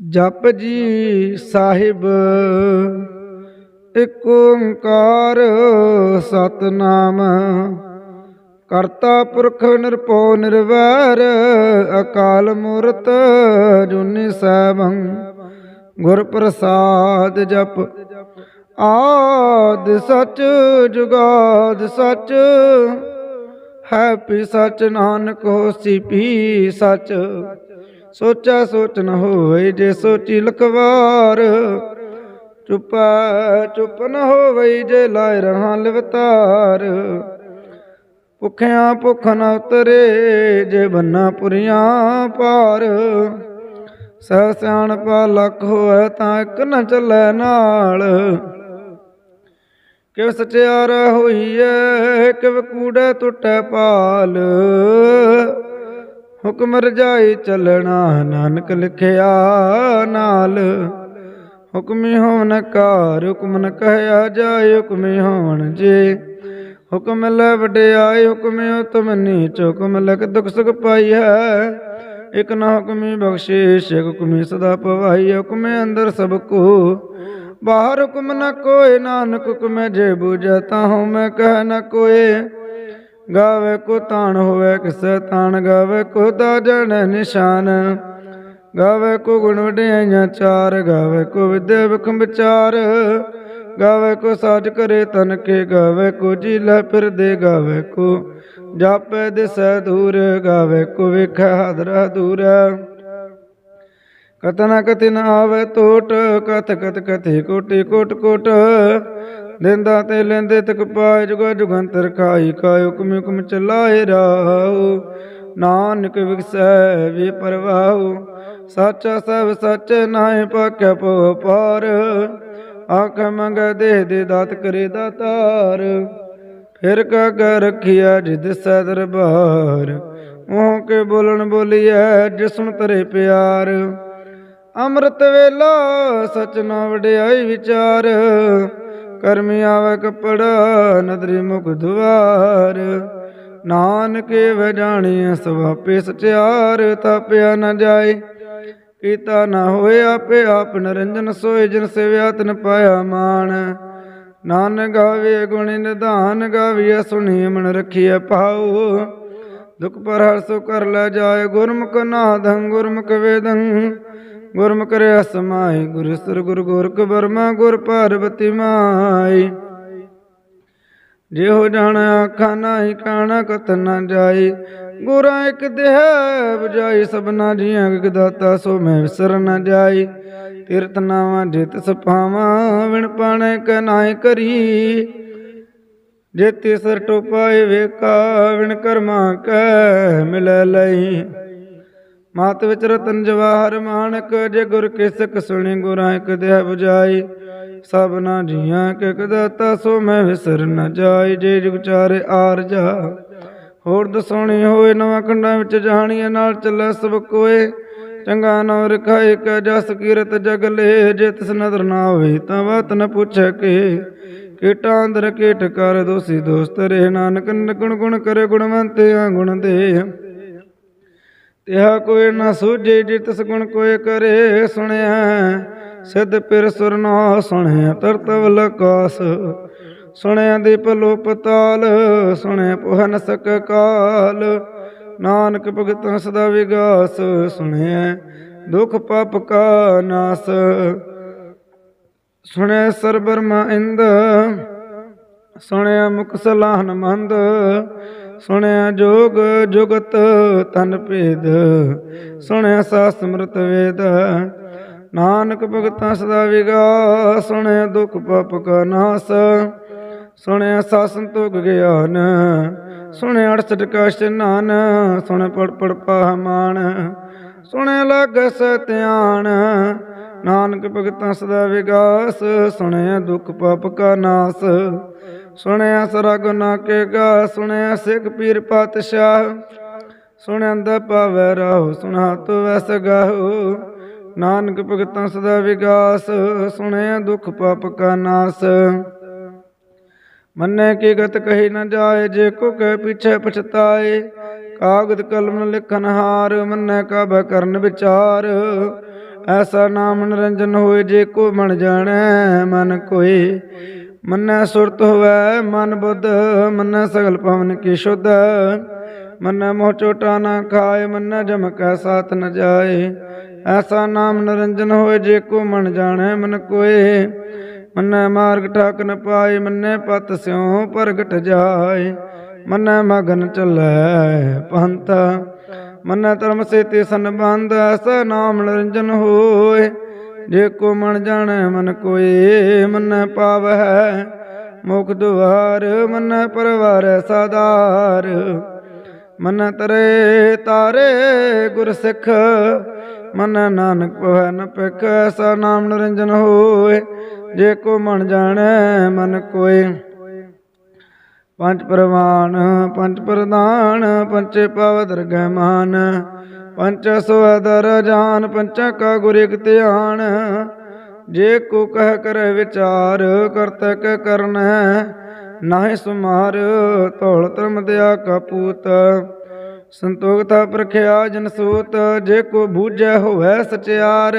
ਜਪ ਜੀ ਸਾਹਿਬ, ਇਕ ਓੰਕਾਰ ਸਤਨਾਮ। ਕਰਤਾ ਪੁਰਖ ਨਿਰਭਉ ਨਿਰਵੈਰ, ਅਕਾਲ ਮੂਰਤ ਜੁਨੀ ਸੈਭੰ। ਗੁਰ ਪ੍ਰਸਾਦ ਜਪ, ਆਦ ਸਚ ਜੁਗਾਦ ਸਚ। ਹੈਪੀ ਸਚ ਨਾਨਕ, ਹੋਸੀ ਪੀ ਸਚ। ਸੋਚਾ ਸੋਚ ਨ ਹੋਏ ਜੇ ਸੋਚੀ ਲਖਵਾਰ। ਚੁੱਪਾ ਚੁੱਪ ਨ ਹੋਵੇ ਜੇ ਲਾਇ ਰਹਾ ਲਿਵਤਾਰ। ਭੁੱਖਿਆਂ ਭੁੱਖ ਨ ਉਤਰੇ ਜੇ ਬੰਨਾ ਪੁਰੀਆਂ ਪਾਰ। ਸਹਿ ਸਿਆਣਪਾ ਲੱਖ ਹੋਏ ਤਾਂ ਇੱਕ ਨ ਚੱਲੇ ਨਾਲ। ਕਿਵ ਸਚਿਆਰ ਹੋਈਐ, ਕਿਵ ਕੂੜੇ ਟੁੱਟੈ ਪਾਲ। ਹੁਕਮ ਰਜਾਈ ਚੱਲਣਾ, ਨਾਨਕ ਲਿਖਿਆ ਨਾਲ। ਹੁਕਮੀ ਹੋਵਨ ਕਾਰ ਹੁਕਮ ਨ ਕਹਿਆ ਜਾਏ, ਹੁਕਮੀ ਹੋਵਨ ਜੇ। ਹੁਕਮ ਲੈ ਵਡਿਆਏ, ਹੁਕਮੇ ਉਤਮ ਨੀਚ, ਹੁਕਮ ਲਖ ਦੁਖ ਸੁਖ ਪਾਈ ਹੈ ਇਕ ਨਾ ਹੁਕਮੀ ਬਖਸ਼ਿਸ਼ ਇਕ ਹੁਕਮੀ ਸਦਾ ਪਵਾਈ ਹੁਕਮੇ ਅੰਦਰ ਸਭ ਕੋ, ਬਾਹਰ ਹੁਕਮ ਨ ਕੋਏ। ਨਾਨਕ ਹੁਕਮੇ ਜੇ ਬੂਝੈ ਤਾਹੂ ਮੈਂ ਕਹਿ ਨ ਕੋਏ। ਗਾਵੇ ਕੋ ਤਾਣ ਹੋਵੇ, ਕਿਸੈ ਤਾਣ ਗਾਵੇ ਕੋ ਦਾ ਨਿਸ਼ਾਨ। ਗਾਵੇ ਕੋ ਗੁਣ ਵਡਿਆਈਆਂ ਚਾਰ, ਗਾਵੇ ਕੋ ਵਿਦਿਆ ਵਿਖਮ ਵਿਚਾਰ ਗਾਵੇ ਕੋ ਸਾਜ ਕਰੇ ਤਨ ਕੇ, ਗਾਵੇ ਕੋ ਜੀ ਲੈ ਫਿਰਦੇ, ਗਾਵੇ ਕੋ ਜਾਪੈ ਦਿਸੈ ਦੂਰ, ਗਾਵੇ ਕੋ ਵੇਖੈ ਹਾਦਰਾ ਦੂਰ। ਕਤਨਾ ਕਤਿ ਆਵੇ ਟੋਟ ਕਤ ਕਤ ਕਥੀ ਕੋਟਿ ਕੋਟ ਕੋਟ। ਦਿੰਦਾ ਤੇ ਲੈਂਦੇ ਤਕ ਪਾਇ ਜੁਗਾ ਜੁਗੰਤਰ ਖਾਈ ਕਾ ਹੁਕਮ ਹੁਕਮ ਚਲਾਏ ਰਾਉ ਨਾਨਕ ਵਿਗਸੈ ਵੀ ਪਰਵਾਉ ਸੱਚਾ ਸਭ ਸੱਚ ਨਾਹਿ ਪਾਕਿਆ ਪੋ ਪਾਰ। ਆਖ ਮੰਗ ਦੇ ਦੇ ਦਾਤ ਕਰੇ ਦਾਤਾਰ ਫਿਰ ਕਾ ਕਰ ਰਖਿਆ ਜਿਦ ਸੈ ਦਰਬਾਰ। ਉਹ ਕੇ ਬੋਲਣ ਬੋਲੀਐ ਜਿਸਨ ਤਰੇ ਪਿਆਰ। ਅੰਮ੍ਰਿਤ ਵੇਲਾ ਸਚ ਨਾ ਵਡਿਆਈ ਵਿਚਾਰ। ਕਰਮੀ ਆਵੇ ਕਪੜਾ ਨਦਰੀ ਮੁਖ ਦੁਆਰ। ਨਾਨਕੇ ਵਜਾਣੀ ਸਵਾਪੇ ਸਚਿਆਰ, ਤਾਪਿਆ ਨਾ ਜਾਏ। ਕੀਤਾ ਨਾ ਹੋਏ ਆਪੇ ਆਪ ਨਰੰਜਨ ਸੋਏ, ਜਨ ਸੇਵਿਆ ਤਨ ਪਾਇਆ ਮਾਨ ਨਾਨਕ ਗਾਵੇ ਗੁਣ ਨਿਧਾਨ, ਗਾਵੀਐ ਸੁਣੀ ਮਨ ਰਖੀਐ ਪਾਉ ਦੁਖ ਪਰ ਹਰ ਸੋ ਕਰ ਲੈ ਜਾਏ, ਗੁਰਮੁਖ ਨਾਦੰ, ਗੁਰਮੁਖ ਵੇਦੰ। ਗੁਰਮੁਖ ਰਿਆ ਸਮਾਈ ਗੁਰ ਸਰ ਗੁਰ ਗੋਰਖ ਬਰਮਾ ਗੁਰ ਪਾਰਵਤੀ ਮਾਈ ਜਿਹੋ ਜਾਣ ਆਖਾਂ ਨਾਹੀ, ਕਾਣਾ ਕਤ ਨਾ ਜਾਈ। ਗੁਰਾਂ ਇਕ ਦੇਹ ਬਜਾਈ ਸਭਨਾ ਜੀਆਂ ਕਿ ਦਾਤਾ, ਸੋ ਮੈਂ ਵਿਸਰ ਨਾ ਜਾਈ। ਤੀਰਥ ਨਾਵਾਂ ਜਿਤ ਸਪਾਵਾਂ ਵਿਣ ਪਾਣੇ ਕ ਕਰੀ। ਜੇ ਤਿਸਰ ਟੋਪਾਏ ਵੇਕਾ ਵਿਣ ਕਰਮਾ ਕੈ ਮਿਲੈ ਲਈ ਮਾਤ ਵਿੱਚ ਰਤਨ ਜਵਾਹਰ ਮਾਨਕ, ਜੇ ਗੁਰ ਕੇ ਸੁਣੀ, ਗੁਰਾਂ ਇੱਕ ਦੇਹ ਬੁਝਾਈ। ਸਭਨਾ ਜੀਆਂ ਕੇ ਕਦਾਤਾ ਸੋ ਮੈਂ ਵਿਸਰ ਨ ਜਾਈ। ਜੇ ਜੁਗ ਚਾਰੇ ਆਰ ਜਾ, ਹੋਰ ਦਸਾਉਣੀ ਹੋਏ, ਨਵਾਂ ਕੰਡਾਂ ਵਿੱਚ ਜਹਾਨੀਆਂ ਨਾਲ ਚੱਲੇ ਸਭ ਕੋਏ। ਚੰਗਾ ਨਾ ਰਖਾਏ, ਕੈ ਜਸ ਕੀਰਤ ਜਗ ਲੇ, ਜੇ ਤਿਸ ਨਦਰ ਨਾ ਹੋਵੇ ਤਾਂ ਬਾਤ ਨ ਪੁੱਛੈ ਕੇ। ਕੀਟਾਂ ਅੰਦਰ ਕੀਟ ਕਰ ਦੋਸੀ ਦੋਸਤ ਰੇ ਨਾਨਕ, ਨਗੁਣ ਗੁਣ ਕਰੇ ਗੁਣਵੰਤਿਆਂ ਗੁਣ ਦੇ। ਤਿਹਾ ਕੋਈ ਨਾ ਸੂਝੇ ਜੇ ਤਿਸ ਕੋਈ ਕਰੇ ਸੁਣਿਆ। ਸਿੱਧ ਪਿਰ ਸੁਰ ਨਾ ਸੁਣਿਆ, ਤਰਤਵ ਲਕਾਸ। ਸੁਣਿਆ ਦੀਪ ਲੋਪ ਤਾਲ ਸੁਣਿਆ ਪੁਹਨ ਨ ਸਕ ਕਾਲ। ਨਾਨਕ ਭਗਤਾਂ ਸਦਾ ਵਿਗਾਸ, ਸੁਣਿਆ ਦੁਖ ਪਾਪ ਕਾ ਨਾਸ। ਸੁਣਿਆ ਸਰ ਬਰਮਾ ਇੰਦ ਸੁਣਿਆ ਮੁਖ ਸਲਾਹਨ ਮੰਦ ਸੁਣਿਆ ਜੋਗ ਜੁਗਤ ਤਨ ਭੇਦ ਸੁਣਿਆ ਸਾ ਸਮਰਤ ਵੇਦ। ਨਾਨਕ ਭਗਤਾਂ ਸਦਾ ਵਿਗਾ ਸੁਣਿਆ ਦੁਖ ਪਾਪ ਕਾ ਨਾਸ ਸੁਣਿਆ ਸਾ ਸੰਤੋਖ ਗਿਆਨ ਸੁਣਿਆ ਅੜਸਠ ਕਸ਼ਟ ਨਾਨ, ਸੁਣ ਪੜ ਪੜ ਪਾਹਮਾਨ ਸੁਣਿਆ ਲਗ ਸਤਿਆਨ, ਨਾਨਕ ਭਗਤਾਂ ਸਦਾ ਵਿਗਾਸ, ਸੁਣਿਆ ਦੁਖ ਪਾਪ ਕਾ ਨਾਸ। ਸੁਣਿਆ ਸਰਾ ਗੁਨਾ ਕੇ ਗਾ, ਸੁਣਿਆ ਸਿੱਖ ਪੀਰ ਪਾਤਸ਼ਾਹ। ਸੁਣਿਆ ਅੰਦਾ ਪਾਵੈ ਰਾਹੁ ਸੁਣਾ ਤੋ ਵਸ ਗਾਹੁ। ਨਾਨਕ ਭਗਤਾਂ ਸਦਾ ਵਿਗਾਸ, ਸੁਣਿਆ ਦੁਖ ਪਾਪ ਕਾ ਨਾਸ। ਮੰਨੇ ਕੀ ਗਤ ਕਹੀ ਨਾ ਜਾਏ, ਜੇ ਕੋ ਕਹਿ ਪਿਛੇ ਪਛਤਾਏ। ਕਾਗਦ ਕਲਮ ਲਿਖਨ ਹਾਰ ਮੰਨੈ ਕਾਬੈ ਕਰਨ ਵਿਚਾਰ। ਐਸਾ ਨਾਮ ਨਿਰੰਜਨ ਹੋਏ ਜੇ ਕੋ ਮਨ ਜਾਣੈ, ਮਨ ਕੋਈ ਮੰਨੈ ਸੁਰਤ ਹੋਵੇ, ਮਨ ਬੁੱਧ ਮੰਨੈ ਸਗਲ ਪਵਨ ਕੀ ਸ਼ੁੱਧ। ਮੰਨੈ ਮੋਹ ਚੋਟਾ ਨਾ ਖਾਏ, ਮੰਨੈ ਜਮ ਕੈ ਸਾਥ ਨ ਜਾਏ। ਐਸਾ ਨਾਮ ਨਿਰੰਜਨ ਹੋਏ ਜੇ ਕੋ ਮਨ ਜਾਣੈ, ਮਨ ਕੋਏ ਮੰਨੈ ਮਾਰਗ ਠਾਕ ਨ ਪਾਏ, ਮੰਨੈ ਪਤ ਸਿਉ ਪ੍ਰਗਟ ਜਾਏ। ਮੰਨੈ ਮਗਨ ਚੱਲੈ ਪੰਥ। ਮੰਨੈ ਧਰਮ ਸੇਤੀ ਸੰਬੰਧ, ਐਸਾ ਨਾਮ ਨਿਰੰਜਨ ਹੋਏ। ਜੇ ਕੋ ਮਨ ਜਾਣੈ, ਮਨ ਕੋਏ, ਮੰਨੈ ਪਾਵੈ ਮੁਖ ਦੁਆਰ, ਮੰਨੈ ਪਰਵਾਰੈ ਸਾਦਾਰ ਮਨ ਤਰੇ, ਤਾਰੇ ਗੁਰ ਸਿੱਖ ਮਨ ਨਾਨਕ ਪਵੈ ਨ ਪਿਖ ਐਸਾ ਨਾਮ ਨਿਰੰਜਨ ਹੋਏ। ਜੇ ਕੋ ਮਨ ਜਾਣੈ, ਮਨ ਕੋਏ। ਪੰਜ ਪ੍ਰਵਾਨ, ਪੰਜ ਪ੍ਰਦਾਨ ਪੰਚੇ ਪਵ ਦਰਗਹਿ ਮਾਨ ਪੰਚ ਸਵਦਰ ਜਾਨ ਪੰਚਾ ਕਾ ਗੁਰ ਧਿਆਨ। ਜੇ ਕੋ ਕਹਿ ਕਰ ਵਿਚਾਰ ਕਰਤਕ ਕਰਨ ਕਰਨੈ, ਨਾਹਿ ਸੁਮਾਰ, ਧੌਲ ਧਰਮ ਦਿਆ ਕਪੂਤ ਸੰਤੋਖਤਾ ਪ੍ਰਖਿਆ ਜਨ ਸੂਤ, ਜੇ ਕੋ ਬੂਝੈ ਹੋਵੈ ਸਚਿਆਰ,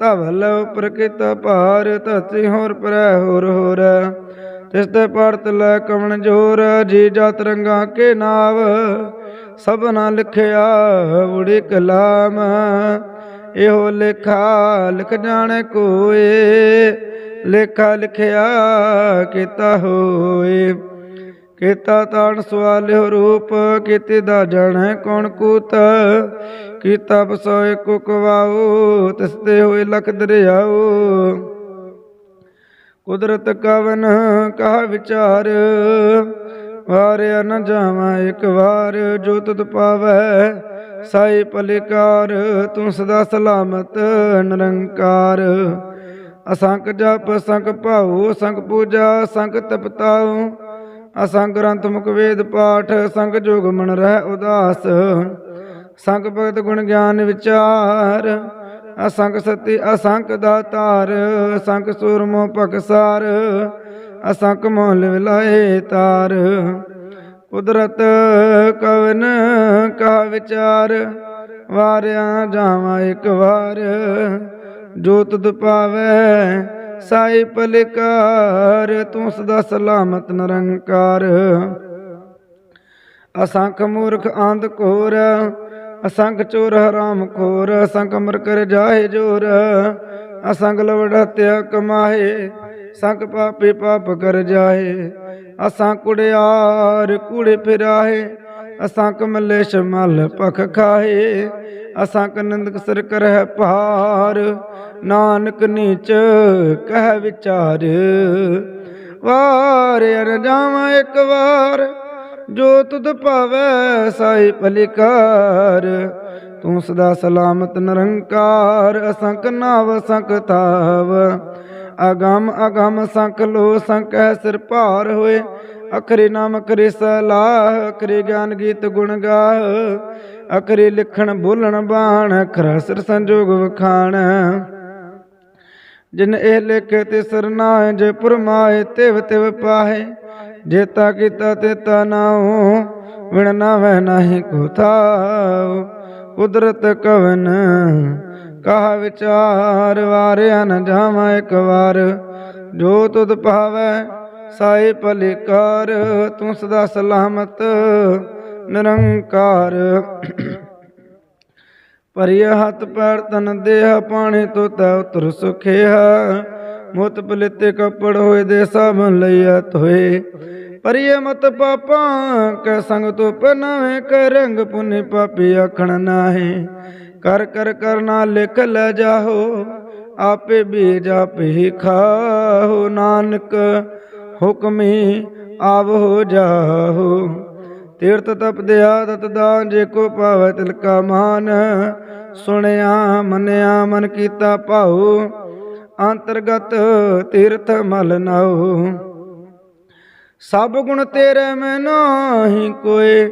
ਧਵਲ ਪ੍ਰਕਿਤ ਭਾਰ, ਧਰਤੀ ਹੋਰ ਪਰੈ ਹੋਰ ਹੋਰ। ਤਿਸ ਤੇ ਪੜਤ ਲੈ ਕਵਣ ਜੋਰ, ਜੀ ਜਾਤ ਰੰਗਾ ਕੇ ਨਾਵ ਸਭਨਾ ਲਿਖਿਆ ਉੜੀ ਕਲਾਮ। ਇਹੋ ਲੇਖਾ ਲਿਖ ਜਾਣੇ ਕੋਏ, ਲੇਖਾ ਲਿਖਿਆ ਕੀਤਾ ਹੋਏ। ਕੀਤਾ ਤਾਣ ਸਵਾਲਿਓ ਰੂਪ, ਕੀਤੇ ਦਾ ਜਾਣੈ ਕੌਣ ਕੂਤ। ਕੀਤਾ ਬਸੋਏ ਕੋ ਕਵਾਓ ਹੋਏ ਲਖ ਦਰਿਆਉ ਕੁਦਰਤ ਕਵਨ ਕਹਾ ਵਿਚਾਰ, ਵਾਰਿਆ ਨ ਜਾਵਾਂ ਇੱਕ ਵਾਰ, ਜੋ ਤੁਧ ਪਾਵੈ ਸਾਈ ਪਲਿਕਾਰ, ਤੂੰ ਸਦਾ ਸਲਾਮਤ ਨਿਰੰਕਾਰ। ਅਸੰਖ ਜਪ ਸੰਖ ਭਾਉ ਸੰਖ ਪੂਜਾ ਸੰਖ ਤਪਤਾਉ, ਅਸੰਖ ਗ੍ਰੰਥ ਮੁਖ ਵੇਦ ਪਾਠ ਸੰਖ ਜੋਗ ਮਨ ਰਹਿ ਉਦਾਸ। ਸੰਖ ਭਗਤ ਗੁਣ ਗਿਆਨ ਵਿਚਾਰ ਅਸੰਖ ਸਤੀ ਅਸੰਖ ਦਾਤਾਰ ਅਸੰਖ ਸੂਰਮੋ ਭਗਸਾਰ ਅਸੰਖ ਮੋਲ ਵਿਲਾਏ ਤਾਰ। ਕੁਦਰਤ ਕਵਨ ਕਾ ਵਿਚਾਰ, ਵਾਰਿਆ ਜਾਵਾਂ ਇੱਕ ਵਾਰ। ਜੋਤ ਤੁਧ ਸਾਈ ਪਲਿਕਾਰ ਤੂੰ ਸਦਾ ਸਲਾਮਤ ਨਿਰੰਕਾਰ। ਅਸੰਖ ਮੂਰਖ ਆਂਧ ਕੋਰ ਅਸੰਖ ਚੋਰ ਹਰਾਮ ਖੋਰ ਅਸੰਖ ਮਰ ਕਰ ਜਾਹੇ ਜੋਰ। ਅਸੰਖ ਲਵੜ ਹਤਿਆ ਕਮਾਏ ਸੰਖ ਪਾਪੀ ਪਾਪ ਕਰ ਜਾਹੇ। ਅਸਾਂ ਕੁੜਿਆਰ ਕੂੜੇ ਫਿਰਾਏ ਅਸਾਂ ਕਮਲੇਸ਼ ਮਲ ਪਖ ਖਾਏ ਅਸਾਂ ਕਨੰਦਕ ਸਰ ਕਰਹਿ ਭਾਰ, ਨਾਨਕ ਨੀਚ ਕਹਿ ਵਿਚਾਰ। ਵਾਰ ਅਰ ਜਾਵਾਂ ਇੱਕ ਵਾਰ ਜੋ ਤੁਧ ਭਾਵੈ ਸਾਈ ਭਲਿਕਾਰ, ਤੂੰ ਸਦਾ ਸਲਾਮਤ ਨਿਰੰਕਾਰ ਅਸੰਖ ਨਾਵ ਸੰਕ ਤਾਵ ਅਗਮ ਅਗਮ ਸੰਖ ਲੋ ਸੰਕੈ ਸਿਰ ਭਾਰ ਹੋਏ। ਅਖਰੇ ਨਾਮ, ਅਖਰੇ ਸਲਾਹ, ਅਖਰੇ ਗਿਆਨ ਗੀਤ ਗੁਣ ਗਾਹ। ਅਖਰੇ ਲਿਖਣ, ਬੋਲਣ, ਬਾਣ, ਅਖਰਾ ਸਿਰ ਸੰਜੋਗ ਵਖਾਣ। ਜਿਨ ਇਹ ਲਿਖੇ ਤੇ ਸਰਨਾਏ, ਜੇ ਪੁਰਮਾਏ, ਤਿਵ ਤਿਵ ਪਾਹੇ। ਜੇਤਾ ਕੀਤਾ ਤੇਤਾ ਨਾਉ ਵਿਣ ਨਾਵੈ ਨਾਹੀ ਕੋ ਥਾਉ। ਕੁਦਰਤ ਕਵਨ, ਕਹਾ ਵਿਚਾਰ, ਵਾਰਿਆ ਨ ਜਾਵਾਂ ਇੱਕ ਵਾਰ। ਜੋ ਤੁਧ ਭਾਵੈ ਸਾਈ ਭਲਿਕਾਰ, ਤੂੰ ਸਦਾ ਸਲਾਮਤ, ਨਿਰੰਕਾਰ। ਪਰਿਆ ਹੱਥ ਪੈਰ ਤਨ ਦੇਹ, ਪਾਣੀ ਤੋਤਾ ਉਤਰ ਸੁਖਿਆ ਮੁਤ ਪਲਿਤੇ ਕਪੜ ਹੋਏ ਦੇ ਸਭ ਲਈਆ ਤੋਏ ਪਰਿਆ ਮਤ ਪਾਪਾਂ ਕੈ ਸੰਗ ਤੋ ਪਨਾਵੇਂ ਕ ਰੰਗ ਪੁਨੇ ਪਾਪੀ ਆਖਣ ਨਾਹੀ। ਕਰ ਕਰ ਕਰਨਾ ਲਿਖ ਲੈ ਜਾਹੋ, ਆਪੇ ਬੀਜ ਆਪੇ ਖਾਹੋ। ਨਾਨਕ ਹੁਕਮੀ ਆਵ ਹੋ ਜਾਹੋ। ਤੀਰਥ ਤਪ ਦਿਆ ਤਤ ਦਾਨ ਜੇ ਕੋ ਪਾਵੈ ਤਿਲ ਕਾ ਮਾਨ। ਸੁਣਿਆ, ਮੰਨਿਆ, ਮਨ ਕੀਤਾ ਭਾਉ। ਅੰਤਰਗਤ ਤੀਰਥ ਮਲ ਨਾਉ। ਸਭ ਗੁਣ ਤੇਰੇ ਮੈਂ ਨਾਹੀ ਕੋਏ,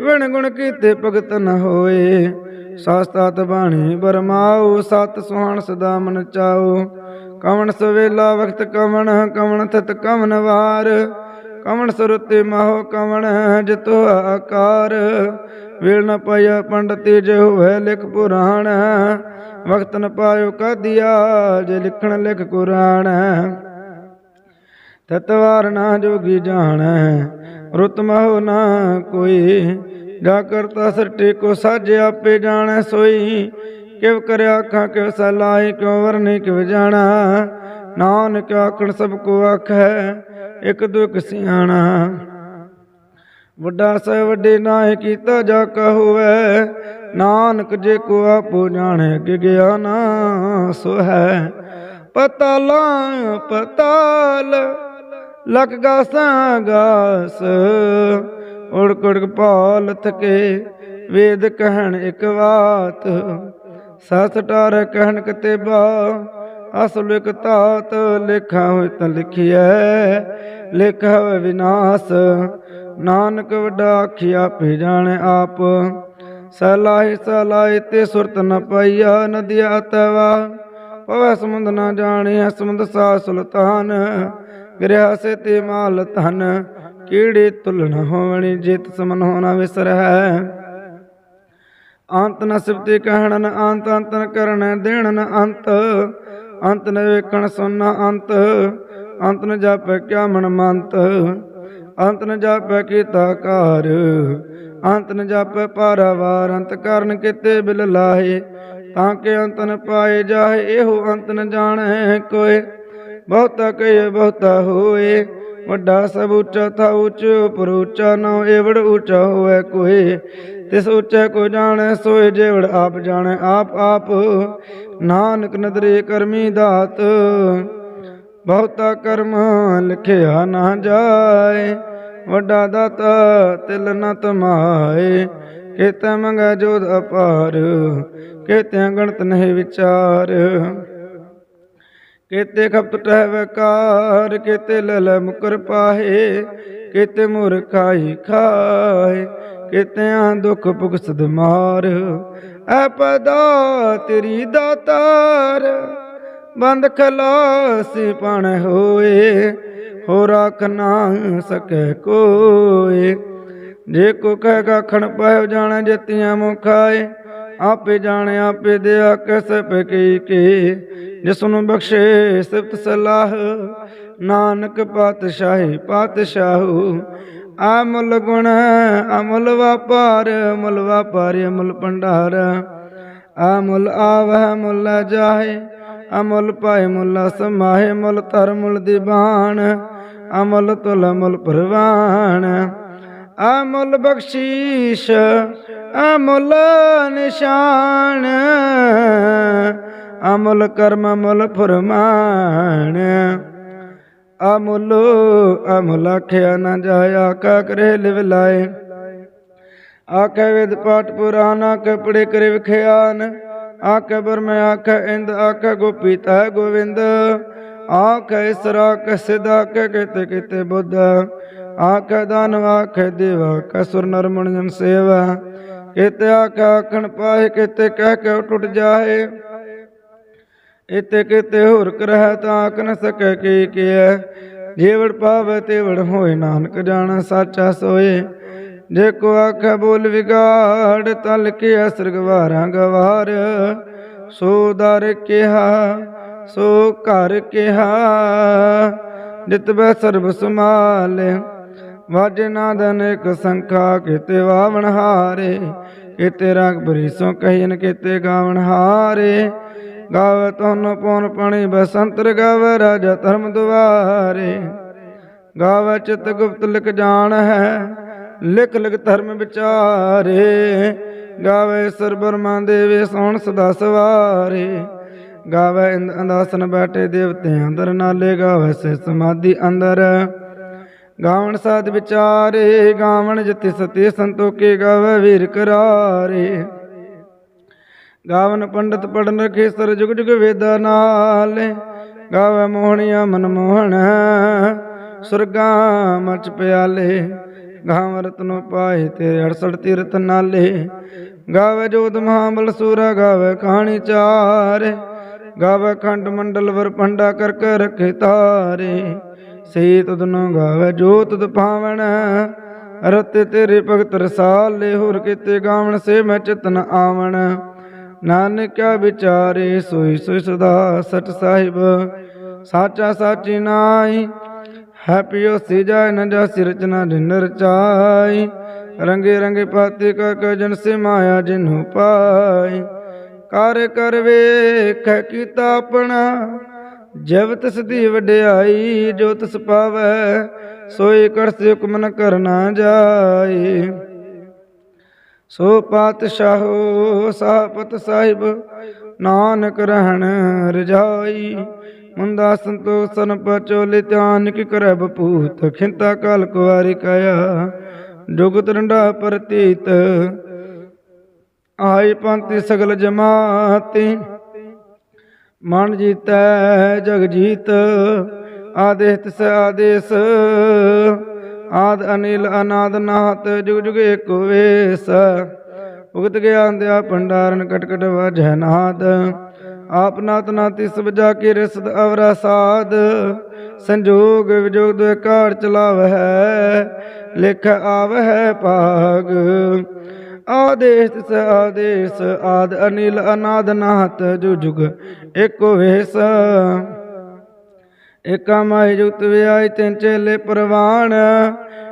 ਵਿਣ ਗੁਣ ਕੀਤੇ ਭਗਤ ਨ ਹੋਏ। ਸਾਸਤਤ ਬਾਣੀ ਬਰਮਾਉ, ਸਤ ਸੁਹਾਣ ਸਦਾ ਮਨ ਚਾਉ। ਕਵਣ ਸਵੇਲਾ ਵਖਤ ਕਵਣ ਕਵਣ ਥਤ ਕਵਨ ਵਾਰ। ਕਵਣ ਸੁਰਤੀ ਮਹੋ ਕਵਣ ਜਿਤੋ ਆਕਾਰ। ਵੇਲ ਨ ਪਾਇਆ ਪੰਡਤੀ ਜੇ ਹੋਵੇ ਲਿਖ ਪੁਰਾਣ। ਵਕਤ ਨ ਪਾਇਓ ਕਾਦੀਆ ਜੇ ਲਿਖਣ ਲਿਖ ਕੁਰਾਨ ਤਤਵਾਰ ਨਾ ਜੋਗੀ ਜਾਣੈ, ਰੁਤ ਮਹੋ ਨਾ ਕੋਈ। ਜਾ ਕਰਤਾ ਸੱਟੇ ਕੋ ਸਾਜ ਆਪੇ ਜਾਣੈ ਸੋਈ। ਕਿਵ ਕਰਿਆ ਅੱਖਾਂ ਕਿਵ ਸਲਾਈ ਕਿਉ ਵਰਨੇ ਕਿਵ ਜਾਣਾ। ਨਾਨਕ ਆਖਣ ਸਭ ਕੋ ਆਖੈ। ਇਕ ਦੁਖ ਸਿਆਣਾ। ਵੱਡਾ ਸਹਿ ਵੱਡੇ ਨਾਏ ਕੀਤਾ ਜਾ ਕਹੋਵੇ ਨਾਨਕ ਜੇ ਕੋ ਆਪੋ ਜਾਣੈ, ਅੱਗੇ ਗਿਆ ਨਾ ਸੋ ਹੈ। ਪਤਾਲਾ, ਪਤਾਲ, ਲਕ ਗਾਸਾਂ ਗਾਸ। ਉੜਕ ਉੜਕ ਭਾਲ ਥਕੇ, ਵੇਦ ਕਹਿਣ ਇੱਕ ਬਾਤ। ਸਸ ਟਾਰ ਕਹਿਣ ਕਤੇਬਾ ਅਸਲ ਇਕ ਤਾਤ ਲਿਖਾ ਹੋਇ ਤਾਂ ਲਿਖਿਐ, ਲਿਖਾ ਹੋਇ ਵਿਨਾਸ਼। ਨਾਨਕ ਵੱਡਾ ਆਖਿਆ ਆਪੇ ਜਾਣੇ ਆਪ। ਸਲਾਹੀ ਸਲਾਹੀ ਤੇ ਸੁਰਤ ਨ ਪਾਈਆ ਨਦੀਆ ਤਵਾ ਪਵੈ ਸਮੁੰਦ ਨ ਜਾਣਿਆ ਸਮੁੰਦ ਸਾ ਸੁਲਤਾਨ। ਗਿਰਿਆ ਸੇ ਤੇ ਮਾਲ ਧਨ, ਕੀੜੇ ਤੁਲਣ ਹੋਵਣੀ, ਜਿਤ ਸਮਨ ਹੋਣਾ ਵਿਸਰੈ। ਅੰਤ ਨ ਸਿਫਤੇ ਕਹਿਣ ਨ ਅੰਤ ਅੰਤਨ ਕਰਨ ਦੇਣ ਨ ਅੰਤ। ਅੰਤ ਨ ਵੇਖਣ ਸੁਨ ਅੰਤ ਅੰਤ ਨ ਜਾਪੈ ਕਿਆ ਮਨ ਮੰਤ। ਅੰਤ ਨ ਜਾਪੈ ਕੀਤਾ ਕਾਰ, ਅੰਤ ਨ ਜਾਪੈ ਪਾਰਾਵਾਰ ਅੰਤ ਕਰਨ ਕਿਤੇ ਬਿਲ ਲਾਹੇ। ਤਾਂ ਕਿ ਅੰਤ ਨ ਪਾਏ ਜਾਏ ਇਹੋ ਅੰਤ ਨ ਜਾਣੈ ਕੋਏ ਬਹੁਤਾ ਕਹੇ ਬਹੁਤਾ ਹੋਏ। ਵੱਡਾ ਸਭ ਉੱਚਾ ਥਾ ਉੱਚ ਉਪਰ ਉੱਚਾ ਨਾ ਏਵੜ ਉੱਚਾ ਹੋਵੇ ਕੋਈ। ਤਿਸ ਉੱਚਾ ਕੋ ਜਾਣੈ, ਸੋਏ ਜੇਵੜ ਆਪ ਜਾਣੈ। ਆਪ ਆਪ ਨਾਨਕ ਨਦਰੇ ਕਰਮੀ ਦਾਤ। ਬਹੁਤਾ ਕਰਮ ਲਿਖਿਆ ਨਾ ਜਾਏ। ਵੱਡਾ ਦਾਤਾ ਤਿਲ ਨ ਤਮਾਏ। ਕਿਤੇ ਮੰਗੈ ਜੋਦ ਅਪਾਰ। ਕਿਤੇ ਗਣਤ ਨਹੀਂ ਵਿਚਾਰ। ਕਿਤੇ ਖਪਤ ਟਹਿ ਵਕਾਰ, ਕਿਤੇ ਲਲ ਮੁਕਰ ਪਾਹੇ, ਕਿਤੇ ਮੁਰਖਾਈ ਖਾਏ ਕਿਤੇ ਆਂ ਦੁਖ ਭੁਗਸਦ ਮਾਰ। ਐ ਪਦਾ ਤੇਰੀ ਦਾਤਾਰ, ਬੰਦ ਖਲਾਸੀ ਪਣ ਹੋਏ ਹੋ ਰੱਖ ਨਾ ਸਕੈ ਕੋਏ। ਜੇ ਕੋ ਕਹਿ ਗਾਖਣ ਪਾਇਓ ਜਾਣੈ ਜਤੀਆਂ ਮੁਖਾਏ ਆਪੇ ਜਾਣੇ, ਆਪੇ ਦਿਆ ਕਿਸ ਪਕੀ ਕੇ ਜਿਸ ਨੂੰ ਬਖਸ਼ੇ ਸਿਫਤ ਸਲਾਹ, ਨਾਨਕ ਪਾਤਸ਼ਾਹੀ ਪਾਤਸ਼ਾਹੂ। ਅਮਲ ਗੁਣ, ਅਮਲ ਵਪਾਰ ਅਮਲ ਵਪਾਰ, ਅਮਲ ਭੰਡਾਰ। ਅਮਲ ਆਵਹਿ ਮੁੱਲ ਜਾਹੇ, ਅਮਲ ਪਾਏ, ਮੁੱਲ ਸਮਾਹੇ, ਮੁੱਲ ਧਰ, ਮੁੱਲ ਦੀਵਾਨ ਅਮਲ ਤੁਲ, ਅਮਲ ਪ੍ਰਵਾਨ ਅਮੁੱਲ ਬਖਸ਼ੀਸ਼, ਅਮੁੱਲ ਨਿਸ਼ਾਨ, ਅਮੁੱਲ ਕਰਮ, ਅਮੁੱਲ ਫਰਮਾਨ। ਅਮੁੱਲ ਅਮੁੱਲ ਆਖਿਆ ਨਾ ਜਾਇਆ ਕਾ ਕਰੇ ਲਿਵ ਲਾਏ। ਆਖੇ ਵਿਦ ਪਾਠ ਪੁਰਾਨ ਕਪੜੇ ਪੜੇ ਕਰੇ ਵਿਖਿਆਨ। ਆਖੇ ਬਰਮ ਆਖੇ ਇੰਦ, ਆਖੇ ਗੋਪੀ ਤਾ ਗੋਵਿੰਦ। ਆਖੇ ਇਸਰਾ ਕੈ ਸਿਦਾ ਕਿਤੇ ਕਿਤੇ ਬੁੱਧ। ਆਖੈ ਦਾਨ, ਆਖੇ ਦੇਵਾ ਕਸੁਰ ਨਰ ਮਣ ਜਨ ਸੇਵਾ। ਕਿਤੇ ਆਖੇ ਆਖਣ ਪਾਏ ਕਿਤੇ ਕਹਿ ਕੇ ਟੁੱਟ ਜਾਏ ਇਤੇ ਕਿਤੇ ਹੋਰ ਕਰਹਿ ਤਾਂ ਆਖ ਨ ਸਕੈ ਕੀ ਕੀਐ। ਜੀਵੜ ਪਾਵੇ ਤੇ ਹੋਏ, ਨਾਨਕ ਜਾਣਾ, ਸਾਚਾ ਸੋਏ। ਜੇ ਕੋ ਆਖੈ ਬੋਲ ਵਿਗਾੜ, ਤਲ ਕੇ ਅਸਰ ਗਵਾਰਾਂ ਗਵਾਰ। ਸੋ ਦਰ ਕਿਹਾ, ਸੋ ਘਰ ਕਿਹਾ, ਜਿਤ ਬੈ ਸਰਬ ਸਮਾਲੇ ਵਾਜੇ ਨਾਦਨ ਇਕ ਸੰਖਾ ਕਿਤੇ ਵਾਵਣ ਹਾਰੇ, ਕਿਤੇ ਰੰਗ ਬਰੀਸੋਂ ਕਹਿਨ ਕਿਤੇ ਗਾਵਣ ਹਾਰੇ। ਗਾਵੇ ਤਨ ਪਉਨ ਪਣੀ ਬਸੰਤਰ ਗਾਵ ਰਾਜ ਧਰਮ ਦੁਆਰੇ। ਗਾਵੇ ਚਿਤ ਗੁਪਤ ਲਿਖ ਜਾਣ ਹੈ, ਲਿਖ ਲਿਖ ਧਰਮ ਵਿਚਾਰੇ। ਗਾਵੇ ਸਰ ਬਰਮਾ ਦੇਵੇ ਸੋਣ ਸਦਾ ਸਵਾਰੇ। ਗਾਵੇ ਇੰਦ ਅੰਦਾਸਨ ਬੈਠੇ ਦੇਵਤੇ ਅੰਦਰ ਨਾਲੇ, ਗਾਵੇ ਸੇ ਸਮਾਧੀ ਅੰਦਰ। ਗਾਵਣ ਸਾਧ ਵਿਚਾਰੇ, ਗਾਵਣ ਜਿਤੇ ਸਤੇ ਸੰਤੋਖੇ ਗਾਵੇ ਵੀਰ ਕਰਾਰੇ। ਗਾਵਨ ਪੰਡਤ ਪੜਨ ਰਖੇ ਸਰ ਜੁਗ ਜੁਗ ਵੇਦਾ ਨਾਲ, ਗਾਵੇ ਮੋਹਣੀਆਂ ਮਨ ਮੋਹਣ, ਸੁਰਗਾ ਮਚ ਪਿਆਲੇ। ਗਾਵ ਰਤਨੋ ਪਾਏ ਤੇਰੇ 68 ਤੀਰਥ ਨਾਲੇ, ਗਾਵੇ ਜੋਤ ਮਹਾਬਲ ਸੂਰਾ, ਗਾਵੇ ਕਹਾਣੀ ਚਾਰ। ਗਾਵੇ ਖੰਡ ਮੰਡਲ ਵਰ ਪੰਡਾ ਕਰ ਕੇ ਰਖੇ ਤਾਰੇ। ਸਹੀ ਤੁਧਨੋ ਗਾਵੇ ਜੋ ਤੁਧ ਭਾਵਨ ਰਤੇ ਤੇਰੇ ਭਗਤ ਰਸਾਲੇ ਹੋਰ ਕਿਤੇ ਗਾਵਣ ਸੇ ਮੈਂ ਚਿਤਨ ਆਵਣ। ਨਾਨਕਿਆ ਵਿਚਾਰੇ ਸੋਈ ਸੋਈ ਸਦਾ ਸਚ ਸਾਹਿਬ। ਸਾਚਾ ਸਾਚੀ ਨਾਈ ਹੈ ਪਿਓ ਸੇ ਜਾਇ ਨ ਜਾਸੀ ਰਚਨਾ ਜਿਨ ਰਚਾਈ। ਰੰਗੇ ਰੰਗੇ ਪਾਤੇ ਕਾ ਕਾ ਜਨ ਸੇ ਮਾਇਆ ਜਿਨਹੁ ਪਾਈ। ਕਰ ਕਰ ਵੇਖ ਕੀਤਾ ਆਪਣਾ ਜਬ ਤਿਸ ਦੀ ਵਡਿਆਈ, ਜੋ ਤਿਸ ਪਾਵੈ, ਸੋਈ ਕਰਸ ਹੁਕਮ ਨ ਕਰਨਾ ਜਾਏ ਸੋ ਪਾਤਸ਼ਾਹੋ ਸਾਪਤ ਸਾਹਿਬ, ਨਾਨਕ ਰਹਿਣ ਰਜਾਈ। ਮੁੰਦਾ ਸੰਤੋਖਨ ਪਚੋਲੇ ਧਿਆਨ ਕੀ ਕਰੈ ਬਪੂਤ, ਖਿੰਤਾ ਕਾਲ ਕੁਵਾਰੀ ਕਾਇਆ। ਜੁਗਤ ਰੰਡਾ ਪ੍ਰਤੀਤ ਆਏ ਪੰਥੀ ਸਗਲ ਜਮਾਤੀ। ਮਨ ਜੀਤੈ, ਜਗ ਜੀਤ ਆਦੇਸ ਤਿਸ ਆਦੇਸ। ਆਦ ਅਨਿਲ ਅਨਾਦ ਨਾਤ ਜੁਗ ਜੁਗ ਏਕ ਵੇਸ। ਉਗਤ ਗਿਆਨ ਦਿਆ ਭੰਡਾਰਨ ਕਟਕਟ ਕਟ ਨਾਦ। ਆਪ ਨਾਤ ਨਾਤੀ ਸਭ ਜਾ ਕੇ ਰਸਦ ਅਵਰਾ ਸਾਧ ਸੰਜੋਗ ਵਿਜੋਗ ਦੇ ਕਾਰ ਚਲਾਵਹਿ, ਲਿਖ ਆਵ ਹੈ ਭਾਗ। ਆਦੇਸ ਤਿਸ ਆਦੇਸ ਆਦ, ਅਨਿਲ, ਅਨਾਦ, ਨਾਹਤ ਜੁਗ ਏਕੋ ਵੇਸ। ਏਕਾ ਜੁਗਤ ਵਿਆਈ ਤਿੰਨ ਚੇਲੇ ਪ੍ਰਵਾਨ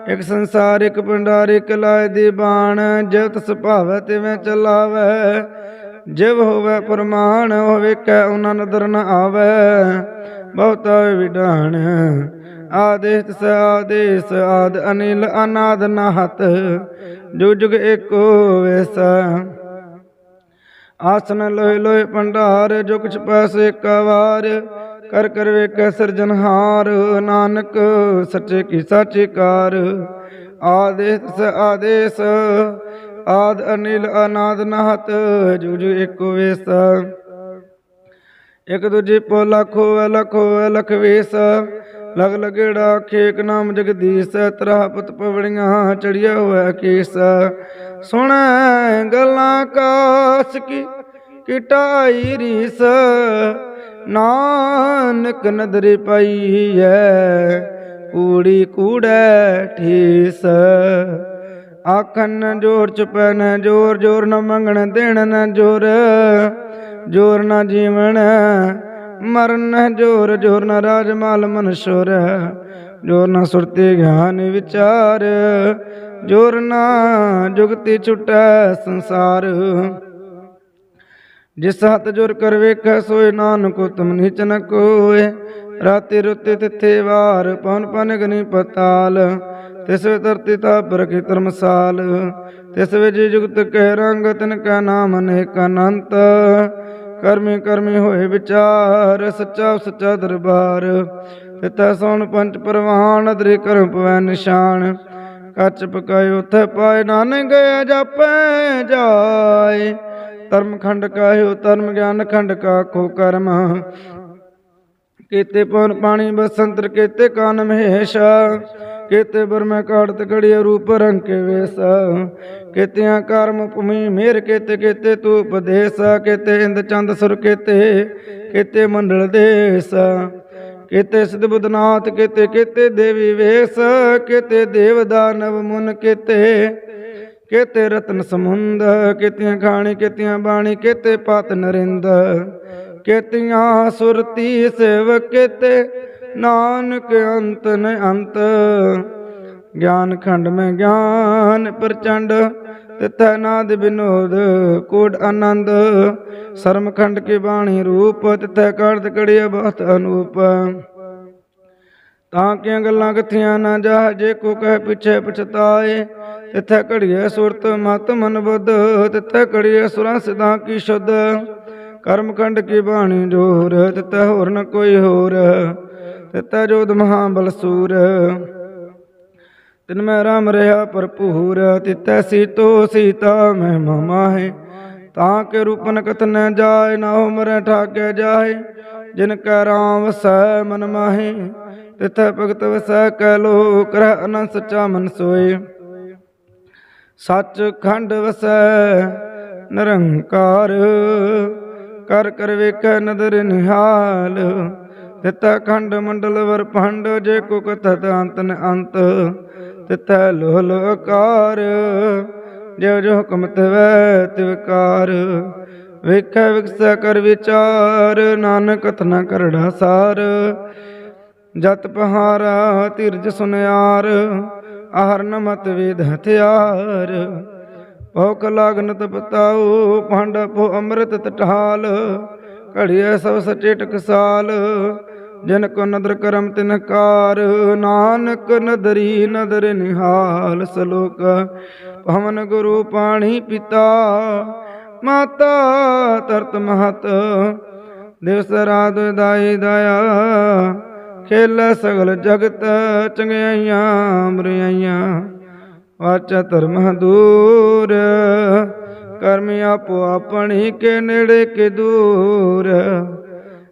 ਇਕ ਸੰਸਾਰ, ਇਕ ਭੰਡਾਰ, ਇਕ ਦੀ ਬਾਣ। ਜਿਵ ਤਸ ਭਾਵੈ, ਤਿਵੇਂ ਚਲਾਵੈ। ਜਿਵ ਹੋਵੇ ਪ੍ਰਮਾਣ ਹੋਵੇ ਕੈ ਉਹਨਾਂ ਨਦਰ ਨ ਆਵੈ। ਬਹੁਤਾ ਵਿਡਾਣ ਆਦੇਸ ਤਿਸ ਆਦੇਸ, ਆਦ ਅਨਿਲ, ਅਨਾਦ ਨਾਹਤ, ਜੁਗ ਜੁਗ ਏਕੋ ਵੇਸਾ। ਆਸਨ ਲੋਇ ਲੋਇ ਭੰਡਾਰ, ਜੋ ਕੁਛ ਪਾਸੇ ਕਵਾਰ, ਕਰ ਕਰ ਵੇਖੈ ਸਿਰਜਨਹਾਰ ਨਾਨਕ ਸੱਚੇ ਕੀ ਸਾਚੀ ਕਾਰ। ਆਦੇਸ ਆਦੇਸ, ਆਦ ਅਨਿਲ, ਅਨਾਦ ਨਾਹਤ, ਜੁਗ ਜੁਗ ਏਕੋ ਵੇਸ। ਇਕ ਦੂਜੇ ਪੋ ਲਖੋ ਲਖੋ ਲਖ ਵੇਸ ਲਗ ਲਗੇੜਾ ਖੇਕ ਨਾਮ ਜਗਦੀਸ਼ ਤਰਾ ਪਤ ਪਵੜੀਆਂ ਚੜਿਆ ਹੋਇਆ ਕੇਸ। ਸੁਣ ਗੱਲਾਂ ਕਾਸ ਕੀ ਕਿਟਾਈ ਰੀਸ। ਨਾਨਕ ਨਦਰੇ ਪਈ ਹੈ ਕੂੜੀ ਕੂੜੈ ਠੀਸ। ਆਖਨ ਜੋਰ ਚੁਪੈ ਨ ਜੋਰ ਜੋਰ ਨ ਮੰਗਣ ਦੇਣ ਨ ਜੋਰ। ਜੋਰ ਨ ਜੀਵਨ ਮਰਨ ਜੋਰ ਜੋਰ ਨਾ ਰਾਜ ਮਾਲ ਮਨਸ਼ੋਰ ਜੋਰ ਨ ਸੁਰਤੇ ਗਿਆਨ ਵਿਚਾਰ, ਜੋਰ ਨਾ ਜੁਗਤੀ ਛੁਟੈ ਸੰਸਾਰ। ਜਿਸ ਹੱਥ ਜੁਰ ਕਰ ਵੇਖੈ, ਸੋਏ ਨਾਨਕ ਤੁਮ ਨੀਚ ਨ ਕੋਏ। ਰਾਤੀ ਰੁੱਤੇ ਤਿਥੇ ਵਾਰ, ਪਵਨ ਪਨਗ ਗਨੀ ਪਤਾਲ ਤਿਸ ਵੇ ਧਰਤੀ ਤਾਪ ਰਖੀ ਧਰਮਸਾਲ, ਤਿਸ ਵੇ ਜੀ ਜੁਗਤ ਕਹਿ ਰੰਗ, ਤਿਨ ਕਾ ਨਾਮ ਅਨੇਕ ਅਨੰਤ। ਕਰਮੀ ਕਰਮੀ ਹੋਏ ਵਿਚਾਰ, ਸੱਚਾ ਸੱਚਾ ਦਰਬਾਰ। ਤਿਤੈ ਸੋਣ ਪੰਜ ਪ੍ਰਵਾਨ, ਅਦਰੇ ਕਰਮ ਪਵੈ ਨਿਸ਼ਾਨ। ਕੱਚ ਪਕਾਏ ਉਥੇ ਪਾਏ, ਨਾਨਕ ਗਿਆ ਜਾਪੈ ਜਾਏ। ਧਰਮ ਖੰਡ ਕਾਹਿਓ, ਧਰਮ ਗਿਆਨ ਖੰਡ ਕਾ ਕੋ ਕਰਮ। ਕੀਤੇ ਪਵਨ ਪਾਣੀ ਬਸੰਤਰ, ਕੀਤੇ ਕਾਨ ਮਹੇਸ਼। ਕੀਤੇ ਬਰਮੈ ਕਾੜਤ ਘੜੀ ਰੂਪ ਰੰਗ ਕੇ ਵੇਸ। ਕੀਤਿਆਂ ਕਰਮ ਭੂਮੀ ਮੇਰ ਕੀਤੇ ਕੀਤੇ ਤੂ ਉਪਦੇਸ ਕੀਤੇ ਇੰਦ ਚੰਦ ਸੁਰ ਕੀਤੇ ਕੀਤੇ ਮੰਡਲ ਦੇਸ। ਕੀਤੇ ਸਿਧ ਬੁੱਧਨਾਥ ਕੀਤੇ ਕੀਤੇ ਦੇਵੀ ਵੇਸ। ਕੀਤੇ ਦੇਵ ਦਾਨਵ ਮੁਨ ਕੀਤੇ ਕੀਤੇ ਰਤਨ ਸਮੁੰਦ। ਕੀਤੀਆਂ ਖਾਣੀ, ਕੀਤੀਆਂ ਬਾਣੀ, ਕੀਤੇ ਪਤ ਨਰਿੰਦ। ਕੀਤੀਆਂ ਸੁਰਤੀ ਸੇਵਕ ਕੀਤੇ ਨਾਨਕ ਅੰਤ ਨ ਅੰਤ। ਗਿਆਨ ਖੰਡ ਮੈਂ ਗਿਆਨ ਪ੍ਰਚੰਡ, ਤਿਥੈ ਨਾਦ ਬਿਨੋਦ ਕੋਟ ਆਨੰਦ। ਸਰਮ ਖੰਡ ਕੀ ਬਾਣੀ ਰੂਪ, ਤਿਥੈ ਕਰਦ ਕੜਿਆ ਬਹੁਤ ਅਨੂਪ। ਤਾਂ ਕਿ ਗੱਲਾਂ ਕਥੀਆਂ ਨਾ ਜਾ ਜੇ ਕੋ ਕਹਿ ਪਿਛੇ ਪਛਤਾਏ। ਤਿੱਥੈ ਘੜੀਏ ਸੁਰਤ ਮਤ ਮਨ ਬੁੱਧ, ਤਿੱਥੈ ਘੜੀਏ ਸੁਰਾਂ ਸਿਧਾਂ ਕੀ ਸ਼ੁੱਧ। ਕਰਮਖੰਡ ਕੀ ਬਾਣੀ ਜੋਰ, ਤਿੱਥੈ ਹੋਰ ਨ ਕੋਈ ਹੋਰ। ਤਿੱਥੈ ਜੋਦ ਮਹਾ ਬਲਸੂਰ। ਤਿਨ ਮੈਂ ਰਾਮ ਰਹਾ ਭਰਪੂਰ, ਤਿਤੈ ਸੀਤੋ ਸੀਤਾ ਮੈਂ ਮਮਾਹੇ ਤਾਂ ਕੇ ਰੂਪਨ ਕਤਨ ਜਾਏ, ਨਾ ਹੋ ਠਾਕੇ ਜਾਏ। ਜਿਨ ਕੈ ਰਾਮ ਵਸੈ ਮਨ ਮਾਹੇ, ਤਿਥੈ ਭਗਤ ਵਸੈ ਕੈ ਲੋਕ, ਰਹਿ ਅਨੰਦ ਸੱਚਾ ਮਨ ਸੋਏ। ਸੱਚ ਖੰਡ ਵਸੈ ਨਿਰੰਕਾਰ, ਕਰ ਕਰ ਵੇਖੈ ਨਦਰ ਨਿਹਾਲ। ਤਿਤੈ ਖੰਡ ਮੰਡਲ ਵਰ ਭੰਡ, ਜੇ ਕੋ ਕਥਤ ਅੰਤ ਨ ਅੰਤ ਤਿਤੈ ਲੋਹ ਲੋਕਾਰ ਜੋ ਜੋ ਹੁਕਮ ਤਵੈ ਤਿਵਕਾਰ ਵੇਖੈ ਵਿਕਸੈ ਕਰ ਵਿਚਾਰ, ਨਾਨਕ ਕਥਨਾ ਕਰੜਾ ਸਾਰ। ਜਤ ਪਹਾਰਾ ਧੀਰਜ ਸੁਨਿਆਰ ਆਹਰ ਮਤ ਵੇਦ ਹਥਿਆਰ। ਭੋਕ ਲਾਗਨ ਤਪਤਾਉ ਭੰਡ ਪੋ ਅੰਮ੍ਰਿਤ ਤਟਹਾਲ ਘੜੀਐ ਸਭ ਸਚੇ ਟਕਸਾਲ ਜਨ ਕੋ ਨਦਰ ਕਰਮ ਤਿਨ ਕਾਰ, ਨਾਨਕ ਨਦਰੀ ਨਦਰ ਨਿਹਾਲ ਸਲੋਕ। ਪਵਨ ਗੁਰੂ ਪਾਣੀ ਪਿਤਾ, ਮਾਤਾ ਤਰਤ ਮਹਤ। ਦਿਵਸ ਰਾਤ ਦਾਈ ਦਇਆ, ਖੇਲ ਸਗਲ ਜਗਤ ਚੰਗਿਆਈਆਂ ਮਰਿਆਈਆਂ। ਵਾਚਾ ਧਰਮ ਦੂਰ, ਕਰਮ ਆਪੋ ਆਪਣੀ ਕੇ ਨੇੜੇ ਕੇ ਦੂਰ।